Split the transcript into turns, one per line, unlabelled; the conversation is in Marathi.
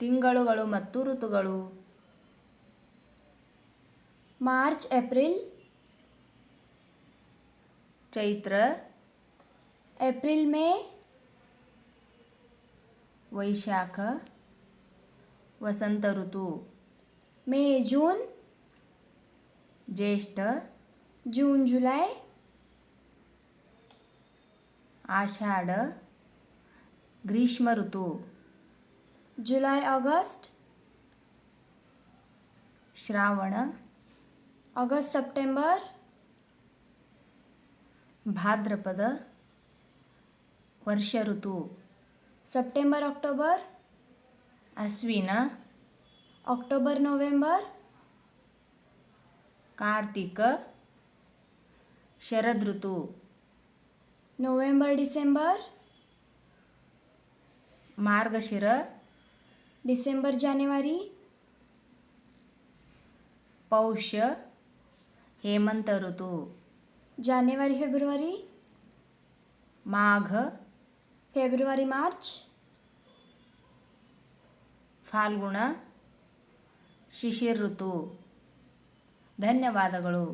ತಿಂಗಳುಗಳು ಮತ್ತು ಋತುಗಳು
मार्च एप्रिल
ಚೈತ್ರ
एप्रिल में
ವೈಶಾಖ ವಸಂತ ಋತು
मई जून
ಜ್ಯೇಷ್ಠ
जून जुलाई
ಆಷಾಢ ಗ್ರೀಷ್ಮ ಋತು
जुलै आगस्ट
श्रावण
आगस्ट सप्टेंबर.
भाद्रपद वर्ष ऋतु.
September October.
Ashwin
October November.
Kartik शरद ऋतु.
November December.
मार्गशिर
डिसेंबर जानेवारी
ಪೌಷ ಹೇಮಂತ ಋತು
जानेवारी फेब्रुवारी
ಮಾಘ
फेब्रुवारी मार्च
ಫಾಲ್ಗುಣ ಶಿಶಿರ್ ಋತು ಧನ್ಯವಾದಗಳು